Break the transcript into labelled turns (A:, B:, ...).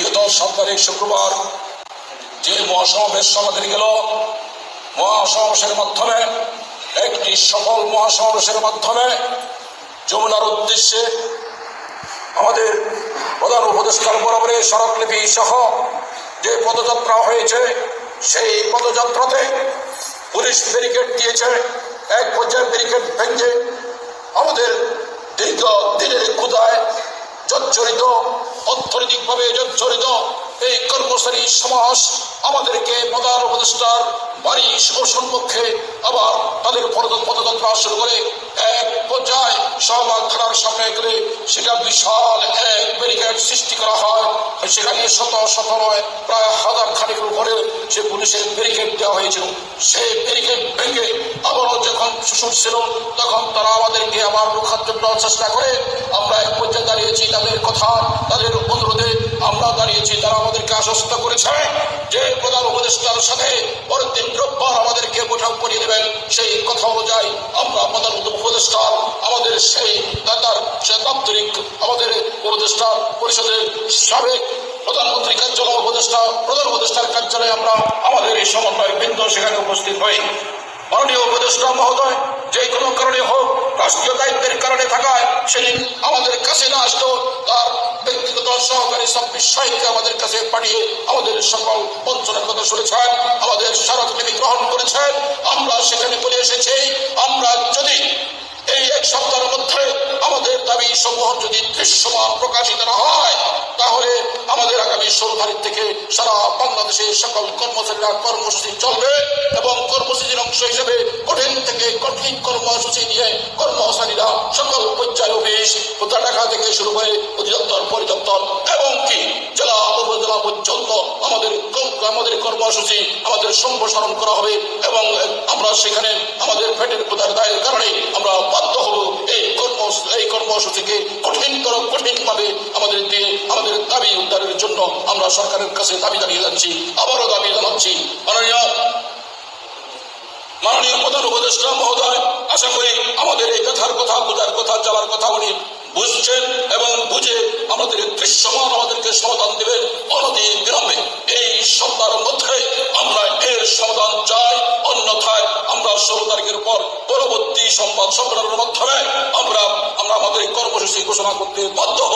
A: বিগত সাত শুক্রবার যে মহাসমাবেশ আমাদের গেল, মহাসমাবেশের মাধ্যমে, একটি সফল মহাসমাবেশের মাধ্যমে যমুনার উদ্দেশ্যে আমাদের প্রধান উপদেষ্টার বরাবরে স্মারকলিপি সহ যে পদযাত্রা হয়েছে, সেই পদযাত্রাতে পুলিশ ব্যারিকেড দিয়েছে, এক পর্যায়ে ব্যারিকেড ভেঙে আমাদের জর্জরিত, অর্থনৈতিকভাবে জর্জরিত এই কর্মচারী সমাজ আমাদেরকে প্রধান উপদেষ্টার বাড়ি সম্মুখে আবার তাদের পদ- পদযাত্রা শুরু করে। এক পর্যায়ে শাহবাগ থানার সামনে গেলে সেটা বিশাল এক ব্যারিকেড সৃষ্টি করা হয়। সেখানে শত শত নয়, প্রায় হাজার খানিকের উপরে সে পুলিশের ব্যারিকেড দেওয়া হয়েছিল। সেই ব্যারিকেড যখন ছিল তখন তারা আমাদেরকে আবার রক্ষার জন্য চেষ্টা করে, আমরা এক পর্যায়ে দাঁড়িয়েছি তাদের কথা, তাদের অনুরোধে আমরা দাঁড়িয়েছি, তারা আমাদেরকে আশ্বস্ত করেছে যে প্রধান উপদেষ্টার সাথে পরের দিন রোববার আমাদেরকে বৈঠক করিয়ে দেবেন। সেই কথা অনুযায়ী আমরা প্রধান উপদেষ্টার আমাদের সেই তার সে দাপ্তরিক আমাদের উপদেষ্টা পরিষদের সাবেক প্রধানমন্ত্রী কার্যালয় উপদেষ্টা, প্রধান উপদেষ্টার কার্যালয়ে আমরা আমাদের এই সমন্বয় বৃন্দ সেখানে উপস্থিত হই। মাননীয় উপদেষ্টা মহোদয়, যে কোনো কারণে হোক, রাষ্ট্রীয় দায়িত্বের কারণে থাকায় সেদিন আমাদের কাছে না আসতো, তার ব্যক্তিগত সহকারী সব বিষয়কে আমাদের কাছে পাঠিয়ে আমাদের সকল বঞ্চনার কথা শুনেছেন, আমাদের স্মারকলিপি গ্রহণ করেছেন। আমরা সেখানে বলে এসেছি, আমরা যদি এই এক সপ্তাহের মধ্যে আমাদের দাবি সমূহ যদি দৃশ্যমান প্রকাশিত না হয়, তাহলে আমাদের আগামী ষোলো তারিখ থেকে সারা বাংলাদেশে সকল কর্মচারীরা কর্মসূচি চলবে এবং কর্মসূচির অংশ হিসেবে শুরু করে অধিদপ্তর, পরিদপ্তর এবং কি? জেলা উপজেলা পর্যন্ত আমাদের আমাদের কর্মসূচি আমাদের সম্প্রসারণ করা হবে এবং আমরা সেখানে আমাদের পেটের কোথার দায়ের কারণে আমরা বাধ্য হব এই কর্ম এই কর্মসূচিকে কঠিনতর, কঠিনভাবে আমাদের দিয়ে, আমাদের দাবি উদ্ধারের জন্য আমরা সরকারের কাছে দাবি জানিয়ে যাচ্ছি, আবারও দাবি জানাচ্ছি। মাননীয় মাননীয় প্রধান উপদেষ্টা মহোদয়, আশা করি আমাদের এই কথার কথা বোঝার কথা, যাওয়ার কথা উনি বুঝছেন এবং বুঝে আমাদের দৃশ্যমান আমাদেরকে সমাধান দেবেন অনতি বিলম্বে। এই সপ্তাহের মধ্যে আমরা এর সমাধান চাই, অন্যথায় আমরা ষোলো তারিখের পর পরবর্তী সংবাদ সম্মেলনের মাধ্যমে আমরা আমরা আমাদের কর্মসূচি ঘোষণা করতে বাধ্য